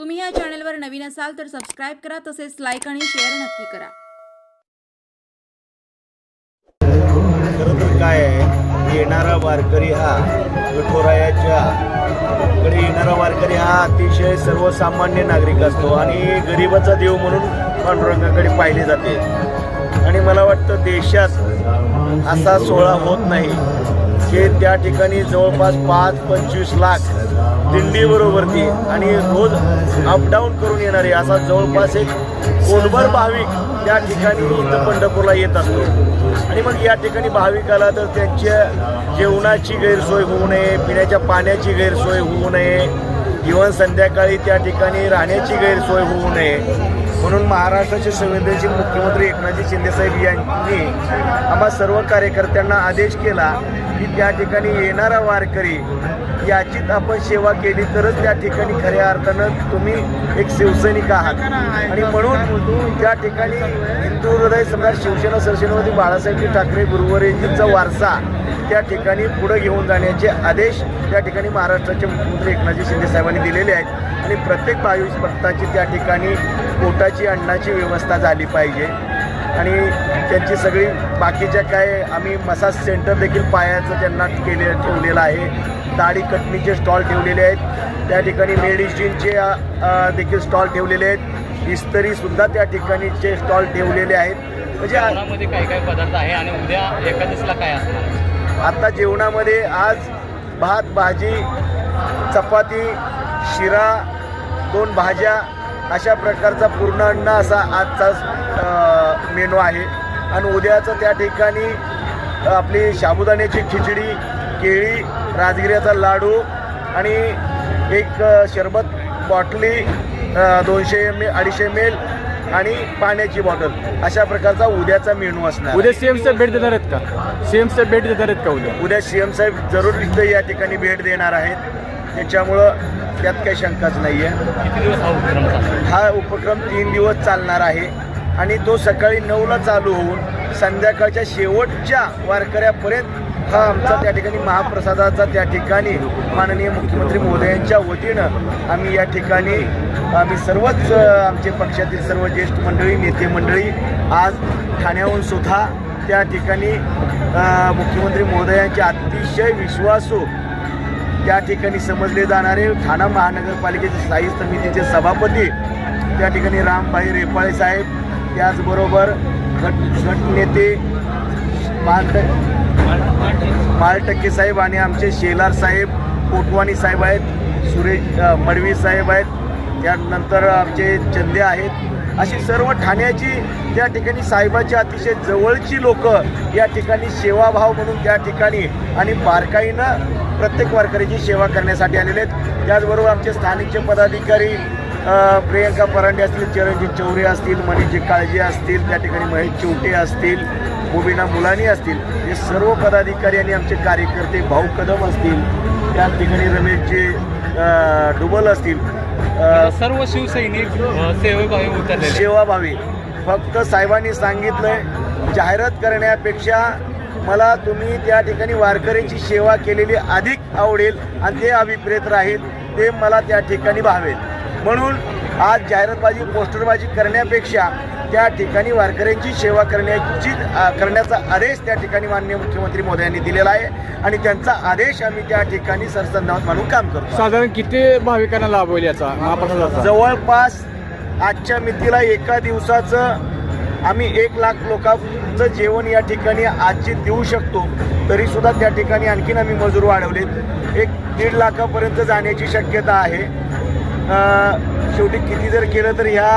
तुम्ही या चॅनलवर नवीन असाल तर सबस्क्राईब करा तसेच लाईक आणि शेअर नक्की करा. खरं तर काय आहे येणारा वारकरी हा विठोरायाच्या कडे येणारा वारकरी हा अतिशय सर्वसामान्य नागरिक असतो आणि गरिबाचा देव म्हणून पांडुरंगाकडे पाहिले जाते. आणि मला वाटतं देशात असा सोहळा होत नाही. हे त्या ठिकाणी जवळपास पाच पंचवीस लाख दिंडीबरोबरती आणि रोज अपडाऊन करून येणारे असा जवळपास एक कोणभर भाविक त्या ठिकाणी इथं पंढरपूरला येत असतो. आणि मग या ठिकाणी भाविकाला तर त्यांच्या जेवणाची गैरसोय होऊ नये पिण्याच्या पाण्याची गैरसोय होऊ नये इव्हन संध्याकाळी त्या ठिकाणी राहण्याची गैरसोय होऊ नये. म्हणून महाराष्ट्राचे संवेदनशील मुख्यमंत्री एकनाथजी शिंदेसाहेब यांनी आम्हा सर्व कार्यकर्त्यांना आदेश केला की त्या ठिकाणी येणारा वारकरी याचीच आपण सेवा केली तरच त्या ठिकाणी खऱ्या अर्थानं तुम्ही एक शिवसैनिक आहात. आणि म्हणून त्या ठिकाणी हिंदू हृदय सम्राट शिवसेना सरसेनापती बाळासाहेब ठाकरे गुरुवरेजींचा वारसा त्या ठिकाणी पुढे घेऊन जाण्याचे आदेश त्या ठिकाणी महाराष्ट्राचे मुख्यमंत्री एकनाथजी शिंदे साहेबांनी दिलेले आहेत. आणि प्रत्येक बावीस भक्ताची त्या ठिकाणी पोटाची अन्नाची व्यवस्था झाली पाहिजे. आणि त्यांची सगळी बाकीच्या काय आम्ही मसाज सेंटर देखील पायाचं त्यांना केले ठेवलेलं आहे. दाढी कटणीचे स्टॉल ठेवलेले आहेत. त्या ठिकाणी मेडिसिनचे देखील स्टॉल ठेवलेले आहेत. इस्त्रीसुद्धा त्या ठिकाणीचे स्टॉल ठेवलेले आहेत. म्हणजे जेवणामध्ये काय काय पदार्थ आहे आणि उद्या एकादशीला काय असणार? आता जेवणामध्ये आज भात भाजी चपाती शिरा दोन भाज्या अशा प्रकारचा पूर्ण अन्न असा आजचा मेनू आहे. आणि उद्याचं त्या ठिकाणी आपली साबुदाण्याची खिचडी केळी राजगिऱ्याचा लाडू आणि एक अ, सरबत बॉटली दोनशे एम एल अडीचशे एम एल आणि पाण्याची बॉटल. अशा प्रकारचा उद्याचा मेनू असणार उद्या सीएम साहेब भेट देणार आहेत का? सीएम साहेब भेट देणार आहेत का उद्या? उद्या सी एम साहेब जरूर इथं या ठिकाणी भेट देणार आहेत. त्याच्यामुळं त्यात काही शंकाच नाही आहे हा उपक्रम तीन दिवस चालणार आहे आणि तो सकाळी नऊला चालू होऊन संध्याकाळच्या शेवटच्या वारकऱ्यापर्यंत हा आमचा त्या ठिकाणी महाप्रसादाचा त्या ठिकाणी माननीय मुख्यमंत्री महोदयांच्या वतीनं आम्ही या ठिकाणी आम्ही सर्वच आमचे पक्षातील सर्व ज्येष्ठ मंडळी नेते मंडळी आज ठाण्याहून सुद्धा त्या ठिकाणी मुख्यमंत्री महोदयांचे अतिशय विश्वासू त्या ठिकाणी समजले जाणारे ठाणा महानगरपालिकेचे स्थायी समितीचे सभापती त्या ठिकाणी रामभाई रेपाळे साहेब त्याचबरोबर गट गटनेते मालट मालटक्के साहेब आणि आमचे शेलार साहेब कोटवानी साहेब आहेत सुरेश मडवी साहेब आहेत त्यानंतर आमचे चंदे आहेत. अशी सर्व ठाण्याची त्या ठिकाणी साहेबाची अतिशय जवळची लोक या ठिकाणी सेवाभाव म्हणून त्या ठिकाणी आणि बारकाईनं प्रत्येक वारकऱ्याची सेवा करण्यासाठी आलेले आहेत. त्याचबरोबर आमचे स्थानिकचे पदाधिकारी प्रियंका परांडे असतील चिरंजीत चौरे असतील मनीजी काळजी असतील त्या ठिकाणी महेश चिवटे असतील मुबिना मुलानी असतील हे सर्व पदाधिकारी आणि आमचे कार्यकर्ते भाऊ कदम असतील त्या ठिकाणी रमेशजी डुबल असतील सर्व शिवसैनिक सेवेभावी उतरलेले आहेत. सेवाभावी फक्त साहेबांनी सांगितलंय जाहिरात करण्यापेक्षा मला तुम्ही त्या ठिकाणी वारकऱ्यांची सेवा केलेली अधिक आवडेल आणि ते अभिप्रेत राहील ते मला त्या ठिकाणी भावेल म्हणून आज जाहिरातबाजी पोस्टरबाजी करण्यापेक्षा त्या ठिकाणी वारकऱ्यांची सेवा करण्याची करण्याचा आदेश त्या ठिकाणी माननीय मुख्यमंत्री मोदयांनी दिलेला आहे. आणि त्यांचा आदेश आम्ही त्या ठिकाणी सरसंधावात मानून काम करतो. साधारण किती भाविकांना लाभ होईल याचा? महाप्रसादाचा. जवळपास आजच्या मितीला एका दिवसाचं आम्ही एक लाख लोकांचं जेवण या ठिकाणी आजची देऊ शकतो. तरी सुद्धा त्या ठिकाणी आणखीन आम्ही मजूर वाढवलेत एक दीड लाखापर्यंत जाण्याची शक्यता आहे. शेवटी किती जर केलं तर ह्या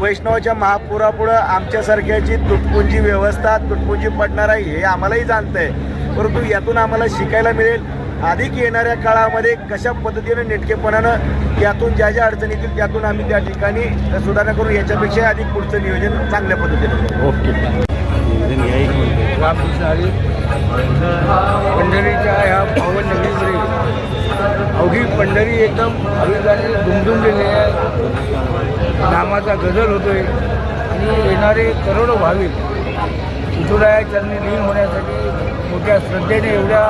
वैष्णवाच्या महापुरापुढं आमच्यासारख्याची तुटपुंजी व्यवस्था तुटपुंजी पडणार आहे हे आम्हालाही जाणतं आहे परंतु यातून आम्हाला शिकायला मिळेल अधिक येणाऱ्या काळामध्ये कशा पद्धतीनं नेटकेपणानं यातून ज्या ज्या अडचणी येतील त्यातून आम्ही त्या ठिकाणी सुधारणा करून याच्यापेक्षा अधिक पुढचं नियोजन चांगल्या पद्धतीनं करू. ओके. पंढरीच्या ह्या पावन नगरीमध्ये अवघी पंढरी एकदम भाविकांनी दुमदुमलेली आहे. नामाचा गजर होतोय. आणि येणारे करोडो भाविक विठुराया चरणी लीन होण्यासाठी मोठ्या श्रद्धेने एवढ्या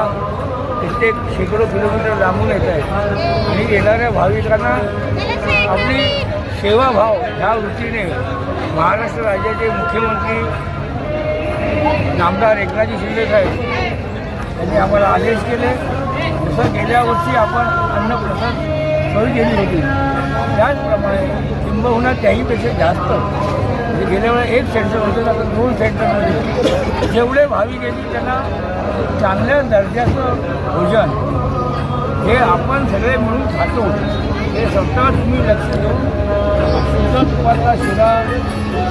कित्येक शेकडो किलोमीटर लांबून येत आहेत. आणि येणाऱ्या भाविकांना आपली सेवाभाव ह्या वृत्तीने महाराष्ट्र राज्याचे मुख्यमंत्री नामदार एकनाथजी शिंदे साहेब यांनी आम्हाला आदेश केले. जसं गेल्या वर्षी आपण अन्नप्रसाद सोय केली होती. त्याचप्रमाणे किंबहुना त्याहीपेक्षा जास्त. म्हणजे गेल्या वेळेला एक सेंटर होतं आता दोन सेंटरमध्ये जेवढे भाविक येतील त्यांना चांगल्या दर्जाचं भोजन. हे आपण सगळे मिळून खातो. हे स्वतः तुम्ही लक्ष देऊन शुद्ध तुपातला शिरा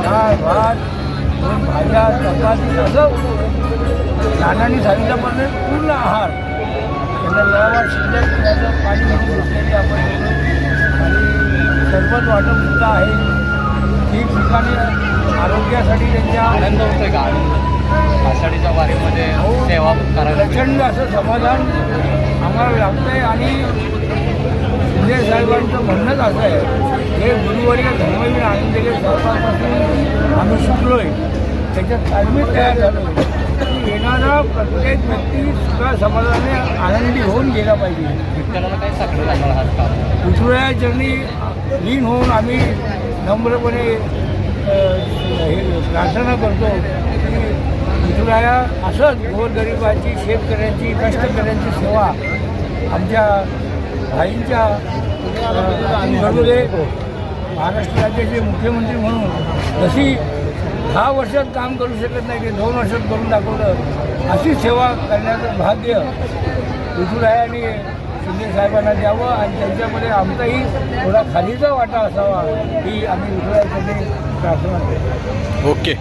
डाळ भात भाज्या चपाती असं नानांनी सांगितल्याप्रमाणे पूर्ण आहार त्यांना शिल्लक पिण्याचं पाणी म्हणून घेतलेले आपण. आणि सरबत वाटप सुद्धा आहे. ठिकठिकाणी आरोग्यासाठी त्यांच्या आनंद होतोय का? आनंद आषाढीच्या वारीमध्ये सेवा करायला प्रचंड असं समाधान आम्हाला लागतं आहे आणि शिंदे साहेबांचं म्हणणंच असं आहे हे गुरुवारी धर्मवीर आनंदगे साहेबांपासून आम्ही शिकलो आहे त्याच्यात तालमीत तयार झालो येणारा प्रत्येक व्यक्ती सुद्धा समाजाने आनंदी होऊन गेला पाहिजे. विठुराया चरणी लीन होऊन आम्ही नम्रपणे हे प्रार्थना करतो की विठुराया असंच गोरगरिबाची शेतकऱ्यांची कष्टकऱ्यांची सेवा आमच्या भाईंच्या अ, घडूदे महाराष्ट्र राज्याचे मुख्यमंत्री म्हणून जशी दहा वर्षात काम करू शकत नाही ते दोन वर्षात करून दाखवलं. अशी सेवा करण्याचं भाग्य विठुरायाने शिंदे साहेबांना द्यावं आणि त्यांच्यामध्ये आमचाही थोडा खालीचा वाटा असावा ही आम्ही विठुरायासाठी प्रार्थना करतो. ओके.